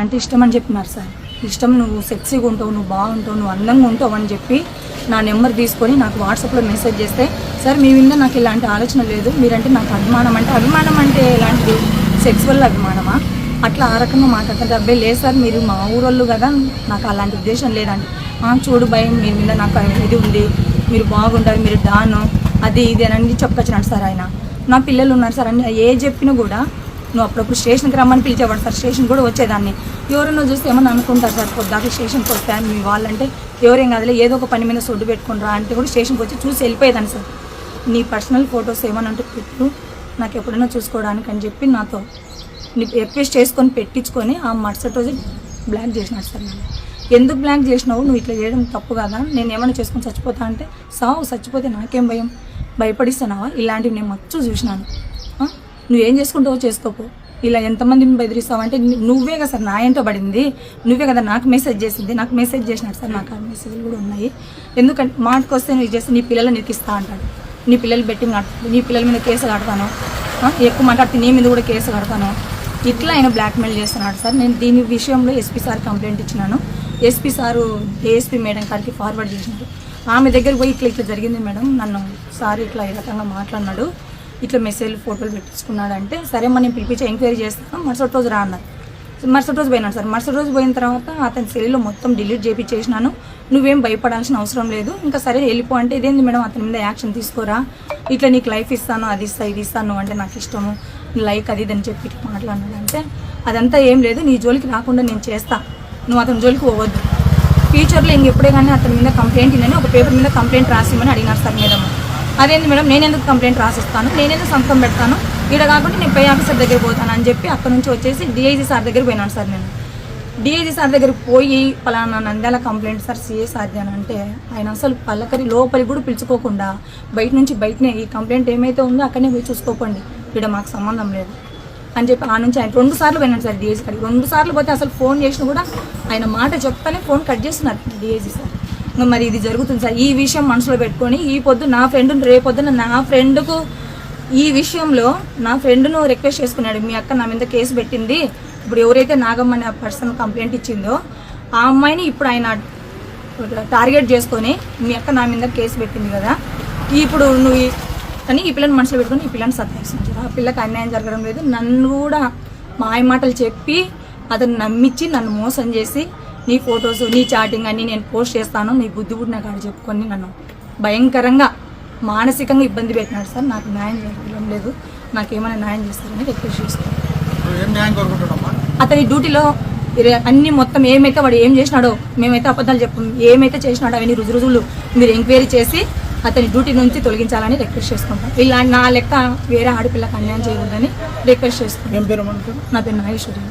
అంటే ఇష్టం అని చెప్పినారు సార్. ఇష్టం నువ్వు సెక్సీగా ఉంటావు నువ్వు బాగుంటావు నువ్వు అందంగా ఉంటావు అని చెప్పి నా నెంబర్ తీసుకొని నాకు వాట్సాప్లో మెసేజ్ చేస్తే సార్ మీ మీద నాకు ఇలాంటి ఆలోచన లేదు. మీరంటే నాకు అభిమానం అంటే అభిమానం అంటే ఎలాంటిది? సెక్స్ వల్ల అభిమానమా? అట్లా ఆ రకంగా మాట్లాడతారు అబ్బాయి లేదు సార్ మీరు మా ఊరోళ్ళు కదా నాకు అలాంటి ఉద్దేశం లేదండి. చూడు భయం మీ మీద నాకు ఇది ఉంది. మీరు బాగుంటారు మీరు డాను అది ఇది అని అన్ని సార్ ఆయన. నా పిల్లలు ఉన్నారు సార్ అని ఏ చెప్పినా కూడా నువ్వు అప్పుడప్పుడు స్టేషన్కి రమ్మని పిలిచేవాడు సార్ స్టేషన్ కూడా వచ్చేదాన్ని. ఎవరైనా చూస్తే ఏమన్నా అనుకుంటారు సార్ పొద్దాక స్టేషన్కి వస్తాను మీ వాళ్ళంటే ఎవరేం కాదులే ఏదో ఒక పని మీద సొడ్డు పెట్టుకుని రా అంటే కూడా స్టేషన్కి వచ్చి చూసి వెళ్ళిపోయేదాన్ని సార్. నీ పర్సనల్ ఫొటోస్ ఏమన్నా అంటే పెట్టు నాకు ఎప్పుడైనా చూసుకోవడానికి అని చెప్పి నాతో రిక్వెస్ట్ చేసుకొని పెట్టించుకొని ఆ మరుసటి రోజు బ్లాక్ చేసినాడు సార్ నన్ను. ఎందుకు బ్లాక్ చేసినావు? నువ్వు ఇట్లా చేయడం తప్పు కదా? నేను ఏమైనా చేసుకొని చచ్చిపోతా అంటే సావు చచ్చిపోతే నాకేం భయం? భయపడిస్తున్నావా? ఇలాంటివి నేను మచ్చు చూసినాను. నువ్వేం చేసుకుంటావో చేసుకోపో. ఇలా ఎంతమందిని బెదిరిస్తావంటే నువ్వే కదా సార్ నా ఏంటో పడింది. నువ్వే కదా నాకు మెసేజ్ చేసింది. నాకు మెసేజ్ చేసినాడు సార్ నాకు ఆ మెసేజ్లు కూడా ఉన్నాయి. ఎందుకంటే మాటకు వస్తే నువ్వు చేసి నీ పిల్లలు నీకు ఇస్తా అంటాడు. నీ పిల్లలు బెట్టింగ్ కడతాను నీ పిల్లల మీద కేసు కడతాను? ఎక్కువ మాట్లాడితే నీ మీద కూడా కేసు కడతాను? ఇట్లా ఆయన బ్లాక్మెయిల్ చేస్తున్నాడు సార్. నేను దీని విషయంలో ఎస్పీ సార్ కంప్లైంట్ ఇచ్చినాను. ఎస్పీ సారు ఏఎస్పీ మేడం గారికి ఫార్వర్డ్ చేసినారు. ఆమె దగ్గర పోయి ఇట్లా ఇట్లా జరిగింది మేడం. నన్ను సార్ ఇట్లా ఈ రకంగా మాట్లాడినాడు. ఇట్లా మెసేజ్లు ఫోటోలు పెట్టించుకున్నాడంటే సరే మనం పిలిపించి ఎంక్వైరీ చేస్తాను మరుసటి రోజు రా అన్నారు మరుసటి రోజు పోయినాడు సార్. మరుసటి రోజు పోయిన తర్వాత అతని సెల్లో మొత్తం డిలీట్ చేయించేసినాను నువ్వేం భయపడాల్సిన అవసరం లేదు. ఇంకా సరే వెళ్ళిపో అంటే ఇదేంది మేడం అతని మీద యాక్షన్ తీసుకోరా? ఇట్లా నీకు లైఫ్ ఇస్తాను అది ఇస్తా ఇది ఇస్తాను అంటే నాకు ఇష్టము. లైక్ అది ఇది అని చెప్పి ఇట్లా మాట్లాడినాడు అంటే అదంతా ఏం లేదు నీ జోలికి రాకుండా నేను చేస్తా. నువ్వు అతని జోలికి పోవద్దు. ఫ్యూచర్లో ఇంకెప్పుడే కానీ అతని మీద కంప్లైంట్ ఇవ్వని ఒక పేపర్ మీద కంప్లైంట్ రాసిమని అడిగినారు సార్ మేడం. అదేంది మేడం నేను ఎందుకు కంప్లైంట్ రాసిస్తాను? నేను ఎందుకు సంతకం పెడతాను? ఇక్కడ కాకుండా నేను పై ఆఫీసర్ దగ్గర పోతాను అని చెప్పి అక్కడ నుంచి వచ్చేసి డిఐజీ సార్ దగ్గర పోయినాను సార్ నేను. డిఐజీ సార్ దగ్గర పోయి పలానా Nandyal complaint sir CA sir అని అంటే ఆయన అసలు పల్లకరి లోపలికి కూడా పిలుచుకోకుండా బయట నుంచి బయటనే ఈ కంప్లైంట్ ఏమైతే ఉందో అక్కడనే పోయి చూసుకోకండి. ఇక్కడ మాకు సంబంధం లేదు. అని చెప్పి ఆ నుంచి ఆయన రెండు సార్లు పోయినాడు సార్ డిఐజీ గారికి రెండు సార్లు పోతే అసలు ఫోన్ చేసినా కూడా ఆయన మాట చెప్తానే ఫోన్ కట్ చేస్తున్నారు డిఐజీ సార్. మరి ఇది జరుగుతుంది సార్. ఈ విషయం మనసులో పెట్టుకొని ఈ పొద్దు నా ఫ్రెండ్ రేపొద్దున నా ఫ్రెండ్కు ఈ విషయంలో నా ఫ్రెండ్ను రిక్వెస్ట్ చేసుకున్నాడు. మీ అక్క నా మీద కేసు పెట్టింది. ఇప్పుడు ఎవరైతే నాగమ్మ అనే పర్సన్ కంప్లైంట్ ఇచ్చిందో ఆ అమ్మాయిని ఇప్పుడు ఆయన టార్గెట్ చేసుకొని మీ అక్క నా మీద కేసు పెట్టింది కదా. ఇప్పుడు నువ్వు కానీ ఈ పిల్లని మనసులో పెట్టుకొని ఈ పిల్లని సత్తాయిస్తుంది ఆ పిల్లకి అన్యాయం జరగడం లేదు. నన్ను కూడా మాయ మాటలు చెప్పి అతను నమ్మించి నన్ను మోసం చేసి నీ ఫొటోస్ నీ చాటింగ్ అన్ని నేను పోస్ట్ చేస్తాను. నీ బుద్ధి కూడా నాకు ఆడ చెప్పుకొని నన్ను భయంకరంగా మానసికంగా ఇబ్బంది పెట్టినాడు సార్. నాకు న్యాయం జరగడం లేదు. నాకేమైనా న్యాయం చేస్తారని రిక్వెస్ట్ చేస్తాను అతని డ్యూటీలో అన్ని మొత్తం ఏమైతే వాడు ఏం చేసినాడో మేమైతే అబద్ధాలు చెప్పం ఏమైతే చేసినాడో అవన్నీ రుజు రుజువులు మీరు ఎంక్వైరీ చేసి అతని డ్యూటీ నుంచి తొలగించాలని రిక్వెస్ట్ చేసుకుంటాం ఇలా నా లెక్క వేరే ఆడపిల్లకి అన్యాయం చేయకూడదని రిక్వెస్ట్ చేసుకుంటాం నా పేరు నాగేశ్వరి.